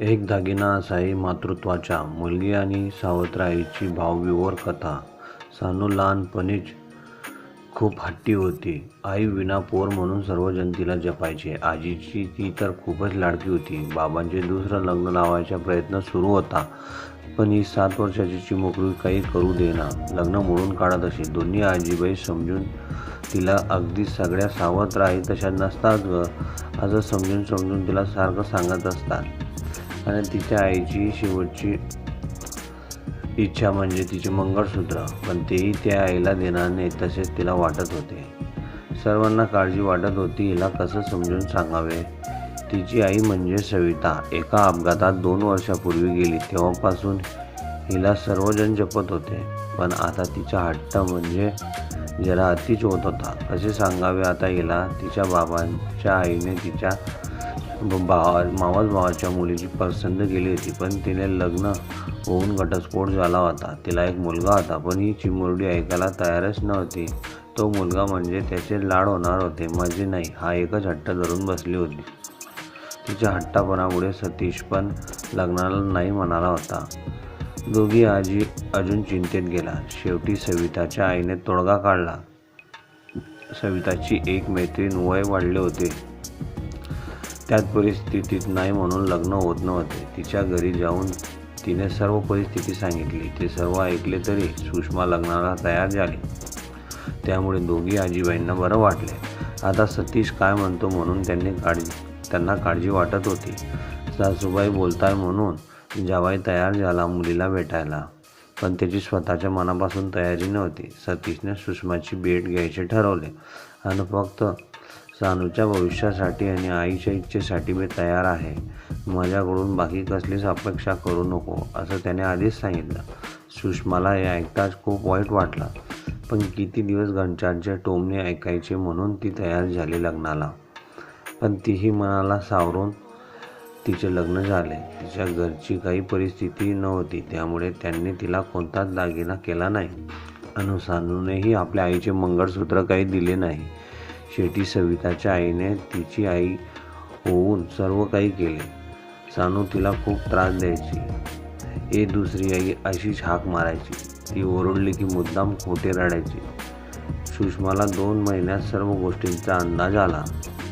एक दागिना असाई मातृत्वाच्या मुलगी आणि सावत्राईची भावविवर कथा. सानू लहानपणीच खूप हट्टी होती. आई विना पोर म्हणून सर्वजण तिला जपायचे. आजीची ती तर खूपच लाडकी होती. बाबांचे दुसरं लग्न लावायचा प्रयत्न सुरू होता पण ही सात वर्षाची चिमुकली काही करू देना लग्न मोडून काढत असे दोन्ही आजीबाई समजून तिला अगदी सगळ्या सावत्र राही तशा नसतात ग असं समजून समजून तिला सारखं सांगत असतात. आणि तिच्या आईची शेवटची इच्छा म्हणजे तिचे मंगळसूत्र. पण तेही त्या आईला देणार नाही तसेच तिला वाटत होते. सर्वांना काळजी वाटत होती हिला कसं समजून सांगावे? तिची आई म्हणजे सविता. एका अपघातात दोन वर्षापूर्वी गेली तेव्हापासून हिला सर्वजण जपत होते. पण आता तिचा हट्ट म्हणजे जरा अतिच होत होता. कसे सांगावे आता हिला? तिच्या बाबांच्या आईने तिच्या भावा मावस भावाच्या मुलीची पसंत केली होती पण तिने लग्न होऊन घटस्फोट झाला होता. तिला एक मुलगा होता पण ही चिमुरडी ऐकायला तयारच नव्हती. तो मुलगा म्हणजे त्याचे लाड होणार होते माझे नाही हा एकच हट्ट धरून बसली होती. तिच्या हट्टापणामुळे सतीश पण लग्नाला नाही म्हणाला होता. दोघी आजी अजून चिंतेत गेला शेवटी सविताच्या आईने तोडगा काढला. सविताची एक मैत्रीण वय वाढले होते. त्यात परिस्थितीत नाही म्हणून लग्न होत नव्हते. तिच्या घरी जाऊन तिने सर्व परिस्थिती सांगितली. ते सर्व ऐकले तरी सुषमा लग्नाला तयार झाली. त्यामुळे दोघी आजीबाईंना बरं वाटले. आता सतीश काय म्हणतो म्हणून त्यांनी काळजी त्यांना काळजी वाटत होती. सासूबाई बोलताय म्हणून जावाई तयार झाला मुलीला भेटायला. पण त्याची स्वतःच्या मनापासून तयारी नव्हती. सतीशने सुषमाची भेट घ्यायचे ठरवले. आणि फक्त सानूच्या भविष्यासाठी आणि आईच्या इच्छेसाठी मी तयार आहे. माझ्याकडून बाकी कसलीच अपेक्षा करू नको असं त्याने आधीच सांगितलं. सुषमाला हे ऐकताच खूप वाईट वाटलं. पण किती दिवस घंटांचे टोमणे ऐकायचे म्हणून ती तयार झाली लग्नाला. पण तीही मनाला सावरून तिचे लग्न झाले. तिच्या घरची काही परिस्थिती नव्हती त्यामुळे त्यांनी तिला कोणताच दागिना केला नाही. अनुसानूनेही आपल्या आईचे मंगळसूत्र काही दिले नाही. शेवटी सविताच्या आईने तिची आई होऊन सर्व काही केले. सानू तिला खूप त्रास द्यायची. ए दुसरी आई अशीच हाक मारायची. ती ओरडली की मुद्दाम खोटे रडायची. सुषमाला दोन महिन्यात सर्व गोष्टींचा अंदाज आला.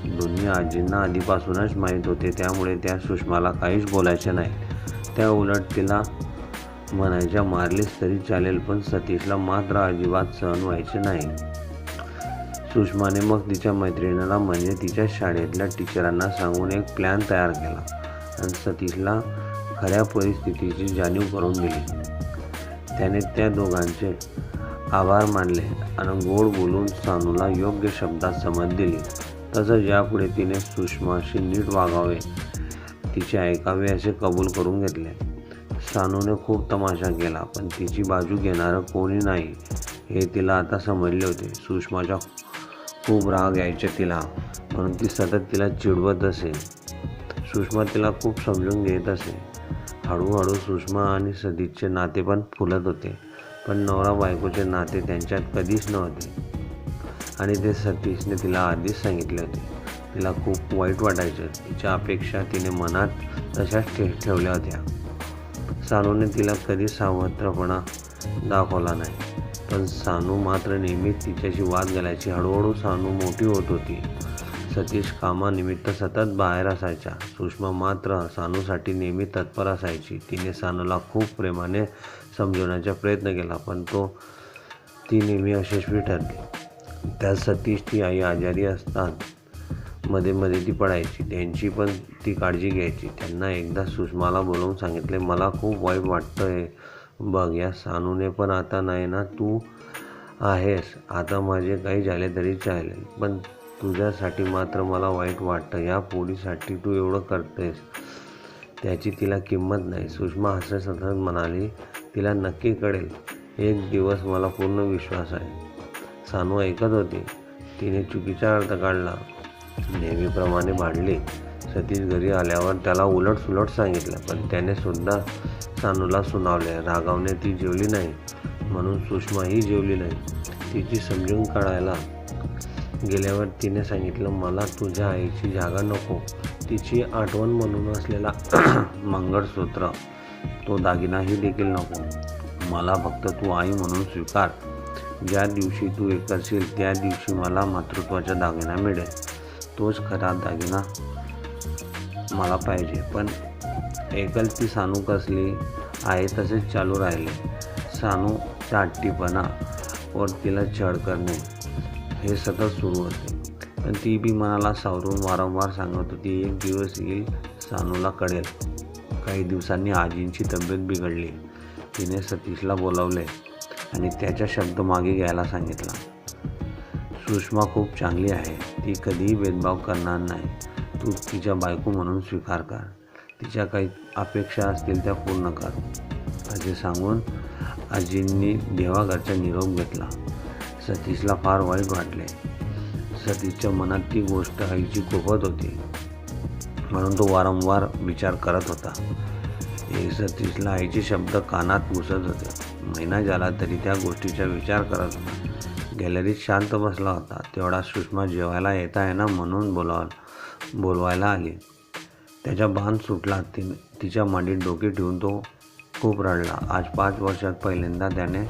दोन्ही आजींना आधीपासूनच माहीत होते त्यामुळे त्या सुषमाला काहीच बोलायचे नाही. त्या उलट तिला म्हणायच्या मारलीस तरी चालेल पण सतीशला मात्र अजिबात सहन व्हायचे नाही. सुषमाने मग तिच्या मैत्रिणीला म्हणजे तिच्या शाळेतल्या टीचरांना सांगून एक प्लॅन तयार केला आणि सतीशला खऱ्या परिस्थितीची जाणीव करून दिली. त्याने त्या दोघांचे आभार मानले आणि गोड बोलून सानूला योग्य शब्दात समज दिली. तसंच यापुढे तिने सुषमाशी नीट वागावे तिचे ऐकावे असे कबूल करून घेतले. सानूने खूप तमाशा केला पण तिची बाजू घेणारं कोणी नाही हे तिला आता समजले होते. सुषमाच्या खूप राग यायचे तिला म्हणून ती सतत तिला चिडवत असे. सुषमा तिला खूप समजून घेत असे. हळूहळू सुषमा आणि सदीचे नाते पण फुलत होते पण नवरा बायकोचे नाते त्यांच्यात कधीच नव्हते. आणि ते सतीशने तिला आधीच सांगितले होते. तिला खूप वाईट वाटायचं. तिच्या अपेक्षा तिने मनात तशाच ठे ठेवल्या होत्या. सानूने तिला कधी सावत्रपणा दाखवला नाही. पण सानू मात्र नेहमीच तिच्याशी वाद घालायची हळूहळू सानू मोठी होत होती. सतीश कामानिमित्त सतत बाहेर असायचा. सुषमा मात्र सानूसाठी नेहमी तत्पर असायची. तिने सानूला खूप प्रेमाने समजवण्याचा प्रयत्न केला पण तो ती नेहमी यशस्वी ठरली. त्यात सतीश ती आई आजारी असतात मध्ये मध्ये ती पडायची. त्यांची पण ती काळजी घ्यायची. त्यांना एकदा सुषमाला बोलवून सांगितले मला खूप वाईट आहे बघ या सानूने पण आता नाही ना तू आहेस. आता माझे काही झाले तरी चालेल. पण तुझ्यासाठी मात्र मला वाईट वाटतं. या पोळीसाठी तू एवढं करतेस. त्याची तिला किंमत नाही. सुषमा हसत सतत म्हणाली तिला नक्की कळेल. एक दिवस मला पूर्ण विश्वास आहे. सानू ऐकत होती. तिने चुकीचा अर्थ काढला. नेहमीप्रमाणे भांडली. सतीश घरी आल्यावर त्याला उलट सुलट सांगितलं पण त्याने सुद्धा सानूला सुनावले राघवने ती जेवली नाही म्हणून सुषमाही जेवली नाही. तिची समजून काढायला गेल्यावर तिने सांगितलं मला तुझ्या आईची जागा नको. तिची आठवण म्हणून असलेला मंगळसूत्र तो दागिनाही देखील नको. मला फक्त तू आई म्हणून स्वीकार. ज्या दिवशी तू हे करशील त्या दिवशी मला मातृत्वाचा दागिना मिळेल. तोच खरा दागिना मला पाहिजे. पण एकल ती सानू कसली आहे तसेच चालू राहिले. सानूचा हट्टीपणा वर तिला छळ करणे हे सतत सुरू होते. पण ती बी मनाला सावरून वारंवार सांगत होती एक दिवस येईल सानूला कळेल. काही दिवसांनी आजींची तब्येत बिघडली. तिने सतीशला बोलावले आणि त्याच्या शब्द मागे घ्यायला सांगितला. सुषमा खूप चांगली आहे. ती कधीही भेदभाव करणार नाही. तू तिच्या बायको म्हणून स्वीकार कर. तिच्या काही अपेक्षा असतील त्या पूर्ण कर. असे सांगून आजींनी देवाघरचा निरोप घेतला. सतीशला फार वाईट वाटले. सतीशच्या मनात ती गोष्ट आईची कुपत होती म्हणून तो वारंवार विचार करत होता. एक सतीशला आईचे शब्द कानात घुसत होते. महिना झाला तरी त्या गोष्टीचा विचार करत होता. गॅलरीत शांत बसला होता. तेवढा सुषमा जेवायला येत आहे ना म्हणून बोलाव बोलवायला आली. त्याचा बाण सुटला. ति तिच्या मांडीत डोके ठेवून तो खूप रडला. आज पाच वर्षात पहिल्यांदा त्याने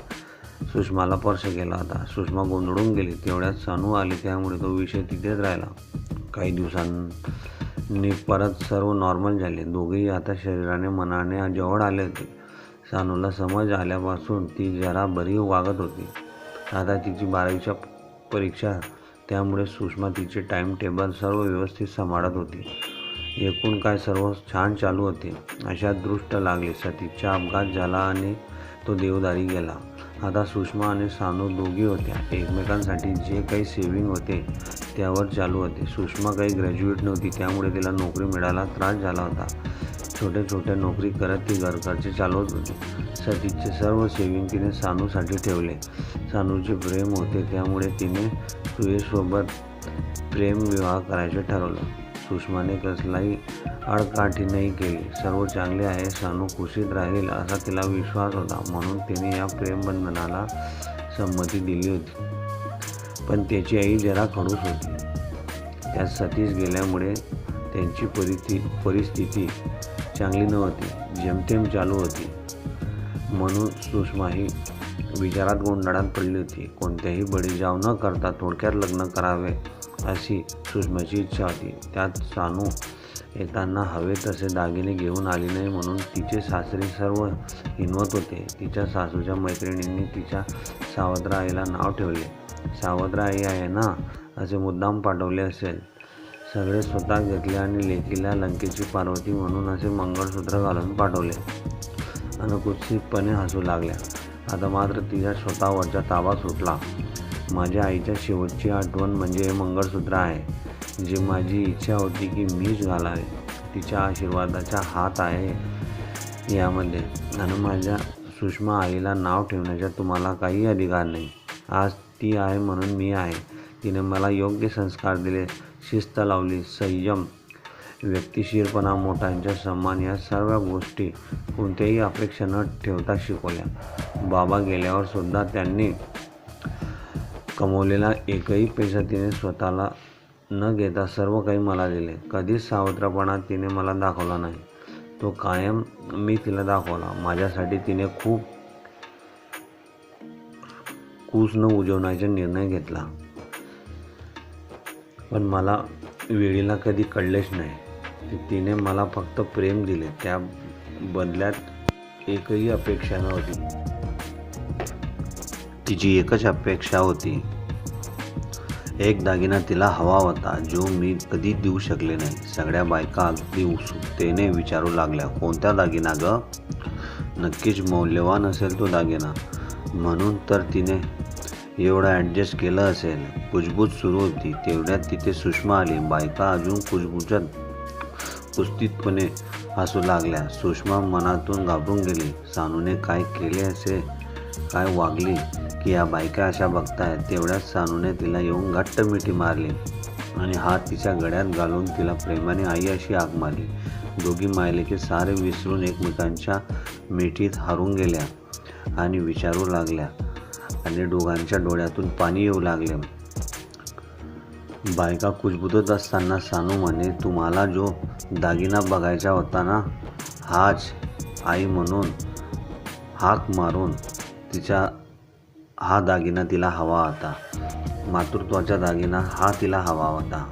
सुषमाला स्पर्श केला होता. सुषमा गोंधळून गेली. तेवढ्यात सानू आली. त्यामुळे तो विषय तिथेच राहिला. काही दिवसांनी परत सर्व नॉर्मल झाले. दोघेही आता शरीराने मनाने जवळ आले होते. सानूला समज आल्यापासून ती जरा बरी वागत होती. आता तिची बारावीच्या परीक्षा त्यामुळे सुषमा तिचे टाईम टेबल सर्व व्यवस्थित सांभाळत होती. एकूण काय सर्व छान चालू होते. अशा दृष्ट लागले सतीचा अपघात झाला आणि तो देवदारी गेला. आता सुषमा आणि सानू दोघी होत्या. एकमेकांसाठी जे काही सेविंग होते त्यावर चालू होते. सुषमा काही ग्रॅज्युएट नव्हती त्यामुळे तिला नोकरी मिळायला त्रास झाला होता. छोट्या छोट्या नोकरी करत ती घरखर्चे चालवत होती. सतीचे सर्व सेविंग तिने सानूसाठी ठेवले. सानूचे प्रेम होते त्यामुळे तिने सुयशसोबत प्रेम विवाह करायचे ठरवलं. सुषमाने कसलाही आडकाठी नाही केली. सर्व चांगले आहे सानू खुशीत राहील असा तिला विश्वास होता. म्हणून तिने या प्रेमबंधनाला संमती दिली होती. पण त्याची आई जरा खडूस होती. त्यात सतीश गेल्यामुळे त्यांची परिस्थिती परिस्थिती चांगली नव्हती जेमतेम चालू होती. म्हणून सुषमा ही विचारात गोंधळात पडली होती. कोणत्याही बळीजाव न करता थोडक्यात लग्न करावे अशी सुषमाची इच्छा होती. त्यात सानू येताना हवे तसे दागिने घेऊन आली नाही म्हणून तिचे सासरे सर्व हिनवत होते. तिच्या सासूच्या मैत्रिणींनी तिच्या सावत्र आईला नाव ठेवले. सावत्र आई आहे ना असे मुद्दाम पाठवले असेल. सगळे स्वतः घेतले आणि लेकीला लंकेची पार्वती म्हणून असे मंगळसूत्र घालून पाठवले. अनुकुत्सितपणे हसू लागल्या. आता मात्र तिच्या स्वतःवरचा ताबा सुटला. माझ्या आईच्या शेवटची आठवण म्हणजे हे मंगळसूत्र आहे. जी माझी इच्छा होती की मीच घालावे. तिच्या आशीर्वादाचा हात आहे यामध्ये. आणि माझ्या सुषमा आईला नाव ठेवण्याचा तुम्हाला काही अधिकार नाही. आज ती आहे म्हणून मी आहे. तिने मला योग्य संस्कार दिले. शिस्त लावली संयम व्यक्तिशीरपणा मोठ्यांचा सन्मान या सर्व गोष्टी कोणत्याही अपेक्षा न ठेवता शिकवल्या. बाबा गेल्यावर सुद्धा त्यांनी कमवलेला एकही पैसा तिने स्वतःला न घेता सर्व काही मला दिले. कधीच सावत्रपणा तिने मला दाखवला नाही. तो कायम मी तिला दाखवला. माझ्यासाठी तिने खूप कूस न उजवण्याचा निर्णय घेतला. पण मला वेळीला कधी कळलेच नाही. तिने मला फक्त प्रेम दिले. त्या बदल्यात एकही अपेक्षा नव्हती. तिची एकच अपेक्षा होती. एक दागिना तिला हवा होता जो मी कधी देऊ शकले नाही. सगळ्या बायका अगदी उत्सुकतेने विचारू लागल्या कोणता दागिना ग? नक्कीच मौल्यवान असेल तो दागिना. म्हणून तर तिने एवढं ॲडजस्ट केलं असेल कुजबूज सुरू होती तेवढ्यात तिथे सुषमा आली. बायका अजून कुजबुजत कुस्तीतपणे हसू लागल्या. सुषमा मनातून घाबरून गेली. सानूने काय केले असे काय वागली की या बायका अशा बघतायत? तेवढ्यात सानूने तिला येऊन घट्ट मिठी मारली आणि हात तिच्या गळ्यात घालून तिला प्रेमाने आई अशी आग मारली. दोघी मायलेके सारे विसरून एकमेकांच्या मिठीत हरून गेल्या आणि विचारू लागल्या. आणि दोघांच्या डोळ्यातून पाणी येऊ लागले. बायका कुजबुजत असताना सानू म्हणे तुम्हाला जो दागिना बघायचा होता ना हाच आई म्हणून हाक मारून तिच्या हा दागिना तिला हवा होता. मातृत्वाचा दागिना हा तिला हवा होता.